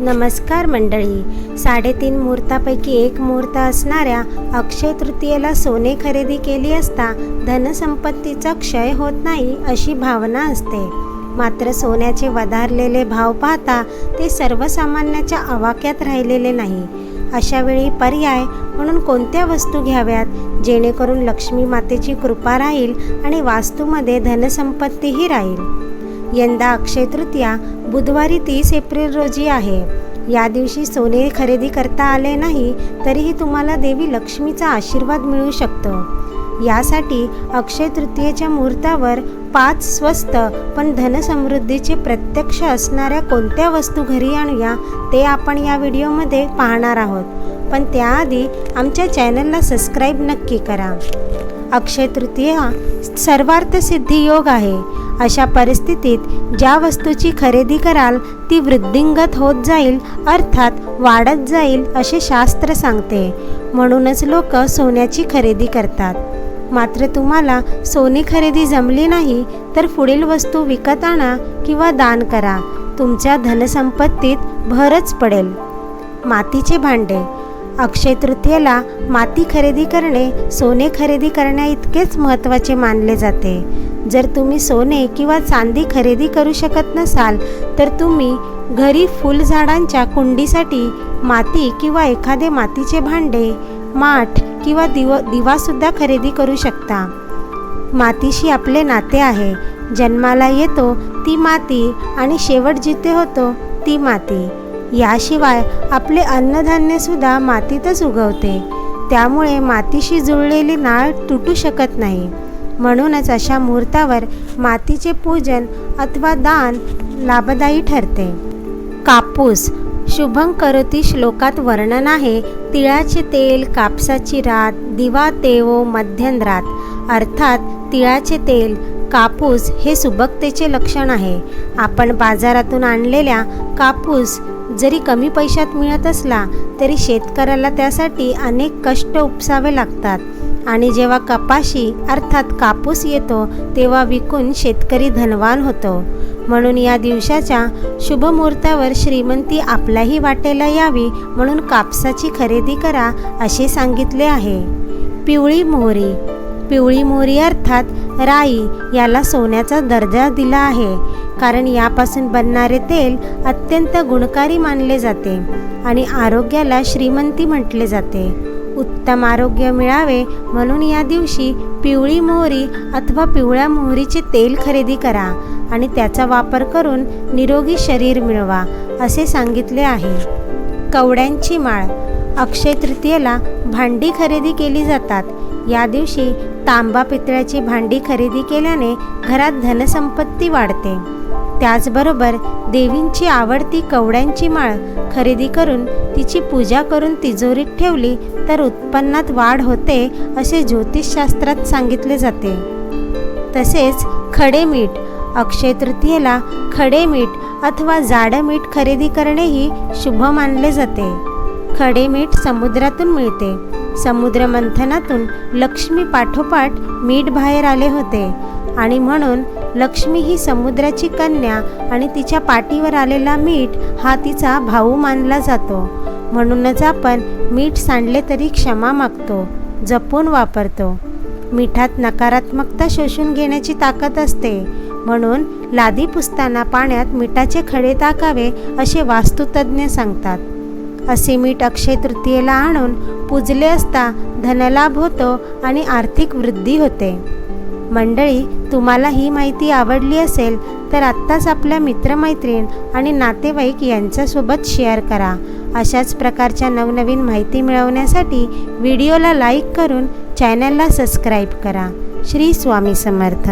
नमस्कार मंडळी. साडेतीन मुहूर्तापैकी एक मुहूर्त असणाऱ्या अक्षय तृतीयेला सोने खरेदी केली असता धनसंपत्तीचा क्षय होत नाही अशी भावना असते. मात्र सोन्याचे वधारलेले भाव पाहता ते सर्वसामान्याच्या आवाक्यात राहिलेले नाही. अशा वेळी पर्याय म्हणून कोणत्या वस्तू घ्याव्यात? जेणेकरून लक्ष्मी मातेची कृपा राहील आणि वास्तूमध्ये धनसंपत्तीही राहील. यंदा अक्षय तृतीया बुधवारी तीस एप्रिल रोजी आहे. या दिवशी सोने खरेदी करता आले नाही तरीही तुम्हाला देवी लक्ष्मीचा आशीर्वाद मिळू शकतो. यासाठी अक्षय तृतीयेच्या मुहूर्तावर पाच स्वस्त पण धनसमृद्धीचे प्रत्यक्ष असणाऱ्या कोणत्या वस्तू घरी आणूया ते आपण या व्हिडिओमध्ये पाहणार आहोत. पण त्याआधी आमच्या चॅनलला सबस्क्राईब नक्की करा. अक्षय तृतीया सर्वार्थ सिद्धी योग आहे. अशा परिस्थितीत ज्या वस्तूची खरेदी कराल ती वृद्धिंगत होत जाईल अर्थात वाढत जाईल असे शास्त्र सांगते. म्हणूनच लोक सोन्याची खरेदी करतात. मात्र तुम्हाला सोने खरेदी जमली नाही तर पुढील वस्तू विकत आणा किंवा दान करा. तुमच्या धनसंपत्तीत भरच पडेल. मातीचे भांडे. अक्षय तृतीयेला माती खरेदी करणे सोने खरेदी करण्या इतकेच महत्त्वाचे मानले जाते. जर तुम्ही सोने किंवा चांदी खरेदी करू शकत नसाल तर तुम्ही घरी फुलझाडांच्या कुंडीसाठी माती किंवा एखादे मातीचे भांडे माठ किंवा दिव दिवासुद्धा खरेदी करू शकता. मातीशी आपले नाते आहे. जन्माला येतो ती माती आणि शेवट जिथे होतो ती माती. याशिवाय आपले अन्नधान्यसुद्धा मातीतच उगवते. त्यामुळे मातीशी जुळलेली नाळ तुटू शकत नाही. म्हणूनच अशा मुहूर्तावर मातीचे पूजन अथवा दान लाभदायी ठरते. कापूस शुभं करोती श्लोकात वर्णन आहे तिळाचे तेल कापसाची रात दिवा तेवो मध्यंद्रात अर्थात तिळाचे तेल कापूस हे सुबकतेचे लक्षण आहे. आपण बाजारातून आणलेल्या कापूस जरी कमी पैशात मिळत असला तरी शेतकऱ्याला त्यासाठी अनेक कष्ट उपसावे लागतात. आणि जेव्हा कपाशी अर्थात कापूस येतो तेव्हा विकून शेतकरी धनवान होतो. म्हणून या दिवसाच्या शुभमुहूर्तावर श्रीमंती आपल्याही वाटेला यावी म्हणून कापसाची खरेदी करा असे सांगितले आहे. पिवळी मोहरी. पिवळी मोहरी अर्थात राई याला सोन्याचा दर्जा दिला आहे. कारण यापासून बनणारे तेल अत्यंत गुणकारी मानले जाते आणि आरोग्याला श्रीमंती म्हटले जाते. उत्तम आरोग्य मिळावे म्हणून या दिवशी पिवळी मोहरी अथवा पिवळ्या मोहरीचे तेल खरेदी करा आणि त्याचा वापर करून निरोगी शरीर मिळवा असे सांगितले आहे. कवड्यांची माळ. अक्षय तृतीयेला भांडी खरेदी केली जातात. या दिवशी तांबा पितळ्याची भांडी खरेदी केल्याने घरात धनसंपत्ती वाढते. त्याचबरोबर देवींची आवडती कवड्यांची माळ खरेदी करून तिची पूजा करून तिजोरीत ठेवली तर उत्पन्नात वाढ होते असे ज्योतिषशास्त्रात सांगितले जाते. तसेच खडे मीठ अक्षय तृतीयेला खडे मीठ अथवा जाडं मीठ खरेदी करणेही शुभ मानले जाते. खडे मीठ समुद्रातून मिळते. समुद्र मंथनातून लक्ष्मी पाठोपाठ मीठ बाहेर आले होते आणि म्हणून लक्ष्मी ही समुद्राची कन्या आणि तिच्या पाठीवर आलेला मीठ हा तिचा भाऊ मानला जातो. म्हणूनच आपण मीठ सांडले तरी क्षमा मागतो जपून वापरतो. मिठात नकारात्मकता शोषून घेण्याची ताकद असते. म्हणून लादी पुसताना पाण्यात मिठाचे खडे टाकावे असे वास्तुतज्ञ सांगतात. असे मीठ अक्षय तृतीयेला आणून पूजले असता धनलाभ होतो आणि आर्थिक वृद्धी होते. मंडळी तुम्हाला ही माहिती आवडली असेल तर आत्ताच आपल्या मित्रमैत्रीण आणि नातेवाईक यांच्यासोबत शेअर करा. अशाच प्रकारच्या नवनवीन माहिती मिळवण्यासाठी व्हिडिओला लाईक करून चॅनलला सबस्क्राईब करा. श्री स्वामी समर्थ.